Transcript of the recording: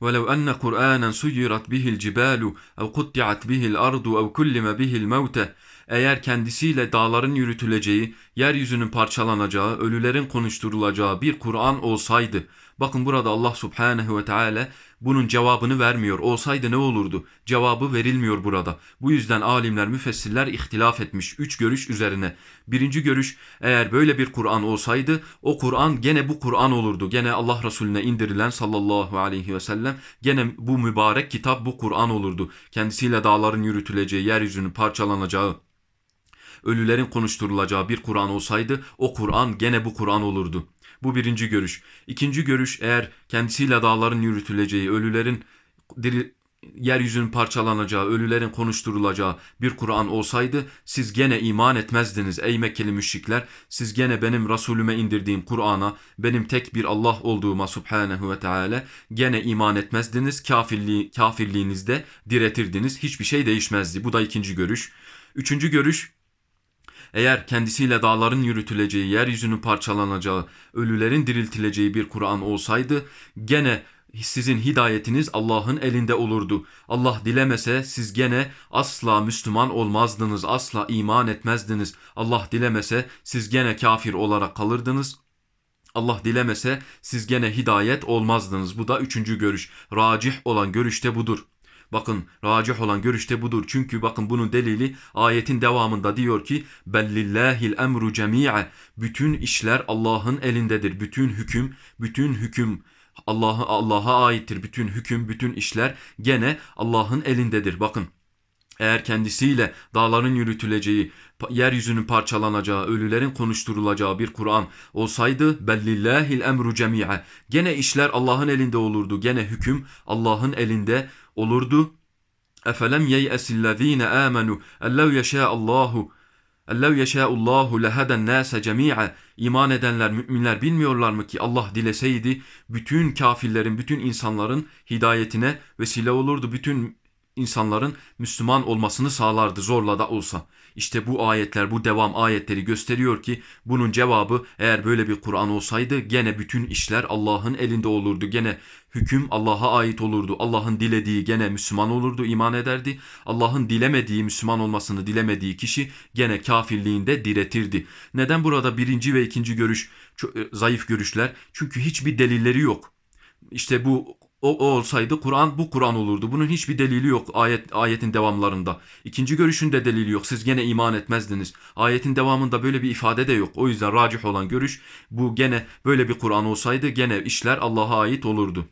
ولو أن قرآنا سيرت به الجبال أو قطعت به الأرض أو كلم به الموتى eğer kendisiyle dağların yürütüleceği, yeryüzünün parçalanacağı, ölülerin konuşturulacağı bir Kur'an olsaydı. Bakın burada Allah Subhanahu ve Teala bunun cevabını vermiyor. Olsaydı ne olurdu? Cevabı verilmiyor burada. Bu yüzden alimler, müfessirler ihtilaf etmiş. Üç görüş üzerine. Birinci görüş eğer böyle bir Kur'an olsaydı o Kur'an gene bu Kur'an olurdu. Gene Allah Resulüne indirilen sallallahu aleyhi ve sellem gene bu mübarek kitap bu Kur'an olurdu. Kendisiyle dağların yürütüleceği, yeryüzünün parçalanacağı, ölülerin konuşturulacağı bir Kur'an olsaydı o Kur'an gene bu Kur'an olurdu. Bu birinci görüş. İkinci görüş eğer kendisiyle dağların yürütüleceği, ölülerin diri, yeryüzünün parçalanacağı, ölülerin konuşturulacağı bir Kur'an olsaydı siz gene iman etmezdiniz ey Mekkeli müşrikler. Siz gene benim Resulüme indirdiğim Kur'an'a, benim tek bir Allah olduğuma subhanehu ve teala gene iman etmezdiniz. Kafirliği, kafirliğinizde diretirdiniz. Hiçbir şey değişmezdi. Bu da ikinci görüş. Üçüncü görüş eğer kendisiyle dağların yürütüleceği, yeryüzünün parçalanacağı, ölülerin diriltileceği bir Kur'an olsaydı gene sizin hidayetiniz Allah'ın elinde olurdu. Allah dilemese siz gene asla Müslüman olmazdınız, asla iman etmezdiniz. Allah dilemese siz gene kafir olarak kalırdınız. Allah dilemese siz gene hidayet olmazdınız. Bu da üçüncü görüş. Racih olan görüş de budur. Bakın racih olan görüşte budur. Çünkü bakın bunun delili ayetin devamında diyor ki bellillahil emru cemi'a. Bütün işler Allah'ın elindedir. Bütün hüküm, bütün hüküm Allah'a Allah'a aittir. Bütün hüküm, bütün işler gene Allah'ın elindedir. Bakın eğer kendisiyle dağların yürütüleceği, yeryüzünün parçalanacağı, ölülerin konuşturulacağı bir Kur'an olsaydı bellillahil emru cemi'a. Gene işler Allah'ın elinde olurdu. Gene hüküm Allah'ın elinde olurdu. Efelem yeyesillezine amenu ellev yeşâallahu Ellev yeşâullahu leheden nâse cemî'a İman edenler, müminler bilmiyorlar mı ki Allah dileseydi bütün kafirlerin, bütün insanların hidayetine vesile olurdu. Bütün insanların Müslüman olmasını sağlardı zorla da olsa. İşte bu ayetler, bu devam ayetleri gösteriyor ki bunun cevabı eğer böyle bir Kur'an olsaydı gene bütün işler Allah'ın elinde olurdu. Gene hüküm Allah'a ait olurdu. Allah'ın dilediği gene Müslüman olurdu, iman ederdi. Allah'ın dilemediği, Müslüman olmasını dilemediği kişi gene kafirliğinde diretirdi. Neden burada birinci ve ikinci görüş e, zayıf görüşler? Çünkü hiçbir delilleri yok. İşte bu o, o olsaydı Kur'an bu Kur'an olurdu. Bunun hiçbir delili yok ayet ayetin devamlarında. İkinci görüşün de delili yok. Siz gene iman etmezdiniz. Ayetin devamında böyle bir ifade de yok. O yüzden racih olan görüş bu gene böyle bir Kur'an olsaydı gene işler Allah'a ait olurdu.